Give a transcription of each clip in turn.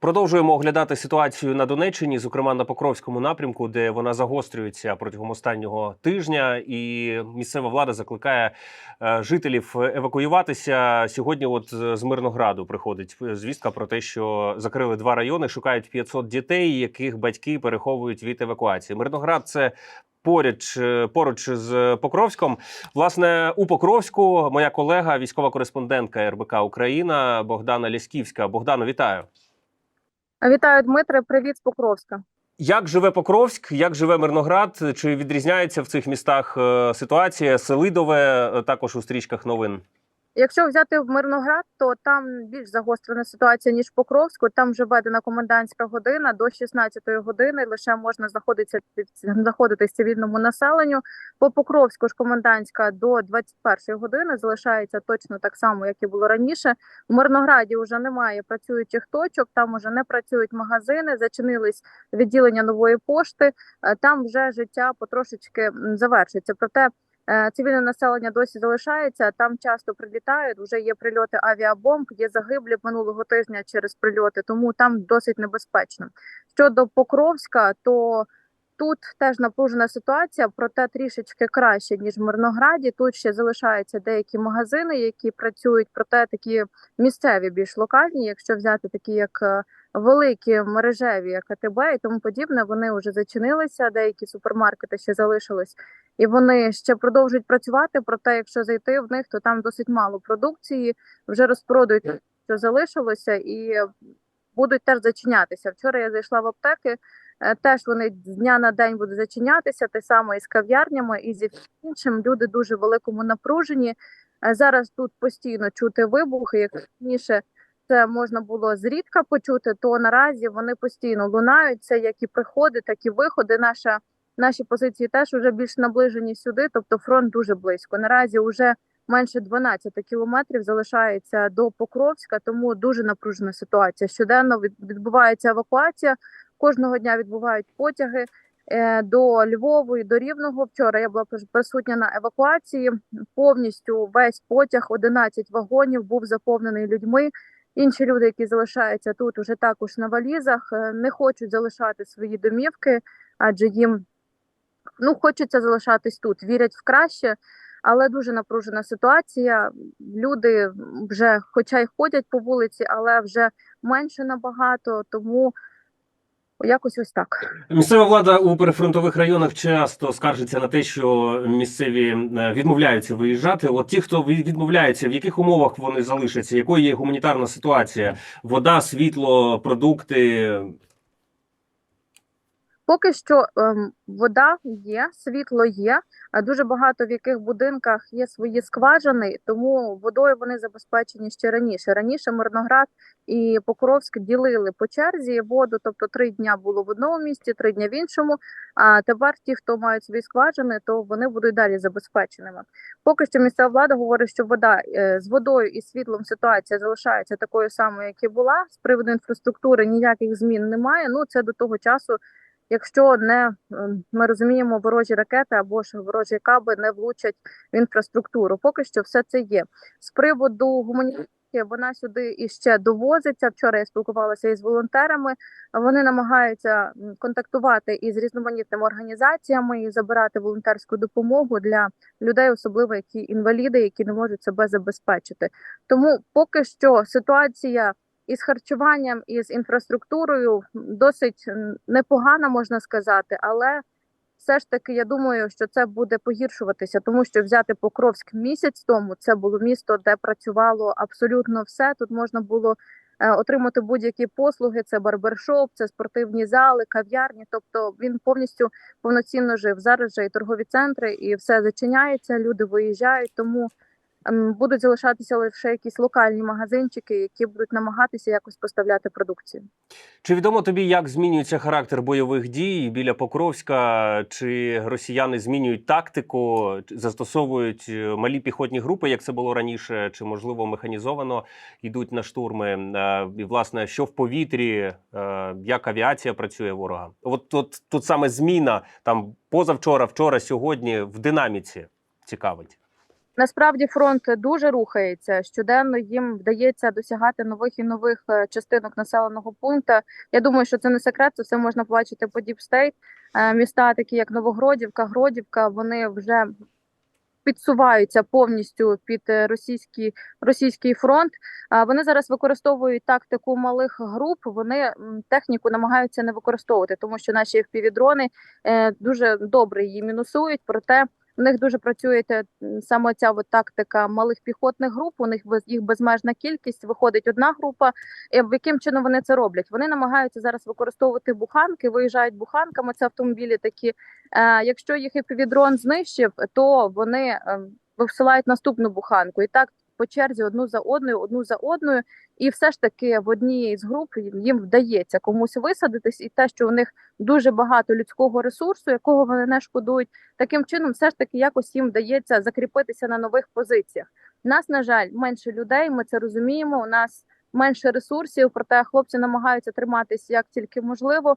Продовжуємо оглядати ситуацію на Донеччині, зокрема на Покровському напрямку, де вона загострюється протягом останнього тижня, і місцева влада закликає е, жителів евакуюватися. Сьогодні, от е, з Мирнограду, приходить звістка про те, що закрили два райони, шукають 500 дітей, яких батьки переховують від евакуації. Мирноград це. Поруч е, поруч з Покровськом, власне, у Покровську моя колега, військова кореспондентка РБК Україна Богдана Лясківська. Богдано, вітаю. Вітаю, Дмитре. Привіт з Покровська. Як живе Покровськ, як живе Мирноград? Чи відрізняється в цих містах е, ситуація? Селидове е, також у стрічках новин. Якщо взяти в Мирноград, то там більш загострена ситуація ніж в Покровську. Там вже введена комендантська година до 16-ї години. Лише можна знаходитися знаходитись цивільному населенню. По Покровську ж комендантська до 21-ї години залишається точно так само, як і було раніше. У Мирнограді вже немає працюючих точок. Там вже не працюють магазини, зачинились відділення нової пошти. Е, Там вже життя потрошечки завершиться. Проте Цивільне населення досі залишається. Там часто прилітають. Вже є прильоти авіабомб, є загиблі минулого тижня через прильоти, тому там досить небезпечно. Щодо Покровська, то тут теж напружена ситуація, проте трішечки краще ніж в Мирнограді. Тут ще залишаються деякі магазини, які працюють, проте такі місцеві, більш локальні. Якщо взяти такі, як е, великі мережеві, як АТБ і тому подібне, вони вже зачинилися. Деякі супермаркети ще залишились і вони ще продовжують працювати. Проте, якщо зайти в них, то там досить мало продукції, вже розпродають, що залишилося, і будуть теж зачинятися. Вчора я зайшла в аптеки. е, Теж вони з дня на день будуть зачинятися, те саме і з кав'ярнями, і зі іншим. Люди дуже великому напруженні. Е, Зараз тут постійно чути вибухи. Як раніше це можна було зрідка почути, то наразі вони постійно лунають. Це як і приходи, так і виходи. Наша наші позиції теж вже більш наближені сюди, тобто фронт дуже близько. Наразі вже менше 12 кілометрів залишається до Покровська, тому дуже напружена ситуація. Щоденно відбувається евакуація. Кожного дня відбувають потяги е, до Львову і до Рівного. Вчора я була присутня на евакуації. Повністю весь потяг, 11 вагонів, був заповнений людьми. Інші люди, які залишаються тут, уже також на валізах, е, не хочуть залишати свої домівки, адже їм ну хочеться залишатись тут, вірять в краще, але дуже напружена ситуація. Люди вже, хоча й ходять по вулиці, але вже менше набагато, тому якось ось так. Місцева влада у перефронтових районах часто скаржиться на те, що місцеві е, відмовляються виїжджати. От ті, хто від- відмовляється, в яких умовах вони залишаться, якою є гуманітарна ситуація? Вода, світло, продукти. Поки що ем, вода є, світло є. Дуже багато в яких будинках є свої скважини, тому водою вони забезпечені ще раніше. Раніше Мирноград і Покровськ ділили по черзі воду, тобто три дня було в одному місці, три дня в іншому. А тепер ті, хто мають свої скважини, то вони будуть далі забезпеченими. Поки що місцева влада говорить, що вода е, з водою і світлом ситуація залишається такою самою, як і була. З приводу інфраструктури ніяких змін немає. Ну це до того часу якщо не ем, ми розуміємо ворожі ракети або ж ворожі каби не влучать в інфраструктуру. Поки що все це є. З приводу гуманітарки вона сюди іще довозиться. Вчора я спілкувалася із волонтерами. Вони намагаються контактувати із різноманітними організаціями і забирати волонтерську допомогу для людей, особливо які інваліди, які не можуть себе забезпечити. Тому поки що ситуація із харчуванням, і з інфраструктурою досить м, непогана, можна сказати, але все ж таки я думаю, що це буде погіршуватися, тому що взяти Покровськ місяць тому це було місто, де працювало абсолютно все. Тут можна було е, отримати будь-які послуги: це барбершоп, це спортивні зали, кав'ярні. Тобто він повністю повноцінно жив. Зараз же і торгові центри, і все зачиняється. Люди виїжджають, тому будуть залишатися лише якісь локальні магазинчики, які будуть намагатися якось поставляти продукцію. Чи відомо тобі, як змінюється характер бойових дій біля Покровська? Чи росіяни змінюють тактику, застосовують е, малі піхотні групи, як це було раніше, чи можливо механізовано йдуть на штурми? Е, І власне, що в повітрі, е, як авіація працює ворога? От тут, тут саме зміна там позавчора, вчора, сьогодні в динаміці цікавить. Насправді фронт дуже рухається. Щоденно їм вдається досягати нових і нових е, частинок населеного пункту. Я думаю, що це не секрет, це все можна побачити по Діпстейт. Міста, такі як Новогродівка, Гродівка, вони вже підсуваються повністю під е, російський, російський фронт. Вони зараз використовують тактику малих груп. Вони техніку намагаються не використовувати, тому що наші впівдрони е, дуже добре її мінусують. Проте в них дуже працює саме ця от тактика малих піхотних груп. У них їх безмежна кількість. Виходить одна група. І яким чином вони це роблять? Вони намагаються зараз використовувати буханки, виїжджають буханками. Це автомобілі такі. Е, якщо їх епівідрон знищив, то вони е, висилають наступну буханку. І так по черзі одну за одною, одну за одною. І все ж таки в одній з груп їм вдається комусь висадитись, і те, що у них дуже багато людського ресурсу, якого вони не шкодують, таким чином, все ж таки якось їм вдається закріпитися на нових позиціях. У Нас, на жаль, менше людей. Ми це розуміємо. У нас менше ресурсів, проте хлопці намагаються триматися як тільки можливо.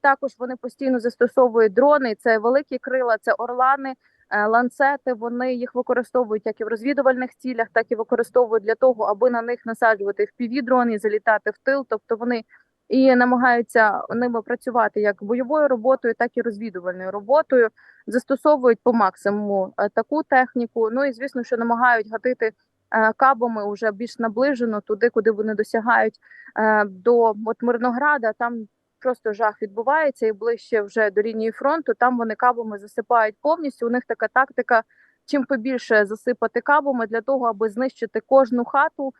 Також вони постійно застосовують дрони. Це великі крила, це орлани. Е, Ланцети вони їх використовують як і в розвідувальних цілях, так і використовують для того, аби на них насаджувати в дрони і залітати в тил. Тобто вони і намагаються ними працювати як бойовою роботою, так і розвідувальною роботою. Застосовують по максимуму е, таку техніку. Ну і звісно, що намагають гатити е, кабами вже більш наближено туди, куди вони досягають до от Мирнограда. Там просто жах відбувається, і ближче вже до лінії фронту. Там вони кабами засипають повністю. У них така тактика. Чим побільше засипати кабами для того, аби знищити кожну хату,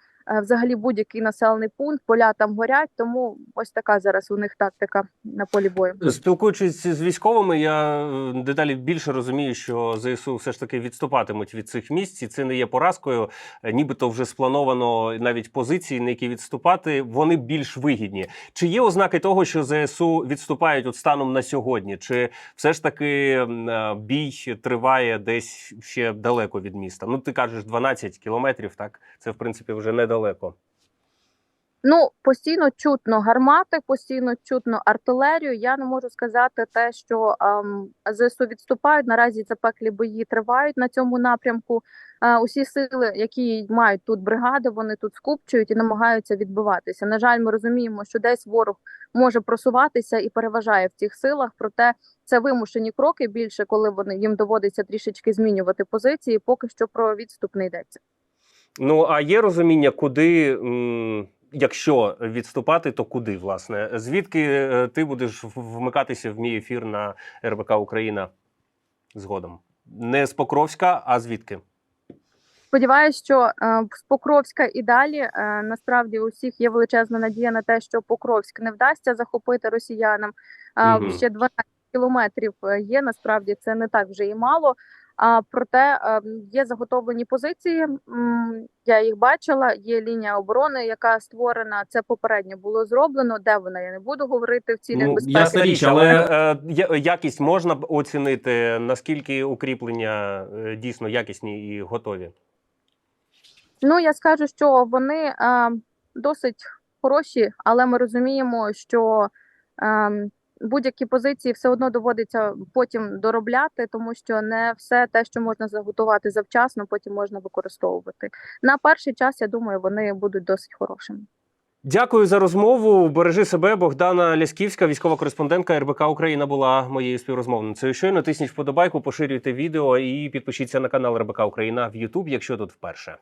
взагалі будь-який населений пункт, поля там горять. Тому ось така зараз у них тактика на полі бою. Спілкуючись з військовими, я е, дедалі більше розумію, що ЗСУ все ж таки відступатимуть від цих місць, і це не є поразкою. Е, Нібито вже сплановано навіть позиції, на які відступати, вони більш вигідні. Чи є ознаки того, що ЗСУ відступають от станом на сьогодні? Чи все ж таки е, бій триває десь ще далеко від міста? Ну, ти кажеш 12 кілометрів, так це в принципі вже недалеко. Ну постійно чутно гармати, постійно чутно артилерію. Я не можу сказати те, що ем, ЗСУ відступають. Наразі запеклі бої тривають на цьому напрямку. Е, усі сили, які мають тут бригади, вони тут скупчують і намагаються відбиватися. На жаль, ми розуміємо, що десь ворог може просуватися і переважає в цих силах. Проте це вимушені кроки більше, коли вони їм доводиться трішечки змінювати позиції. Поки що про відступ не йдеться. Ну а є розуміння, куди, м, якщо відступати, то куди, власне? Звідки е, ти будеш вмикатися в мій ефір на РБК Україна згодом? Не з Покровська, а звідки? Сподіваюсь, що е, з Покровська і далі е, насправді у всіх є величезна надія на те, що Покровськ не вдасться захопити росіянам. Е, Мгм. Ще 12 кілометрів є. Насправді це не так вже і мало. А проте е, є заготовлені позиції. Я їх бачила. Є лінія оборони, яка створена. Це попередньо було зроблено. Де вона я не буду говорити в цілях Ну, безпеки. ясна річ, але е, якість можна оцінити, наскільки укріплення е, дійсно якісні і готові. Ну я скажу, що вони е, досить хороші, але ми розуміємо, що е, будь-які позиції все одно доводиться потім доробляти, тому що не все те, що можна заготувати завчасно, потім можна використовувати. На перший час я думаю, вони будуть досить хорошими. Дякую за розмову. Бережи себе. Богдана Лясківська, військова кореспондентка РБК Україна, була моєю співрозмовницею. Щойно тисніть вподобайку, поширюйте відео і підпишіться на канал РБК Україна в YouTube, якщо тут вперше.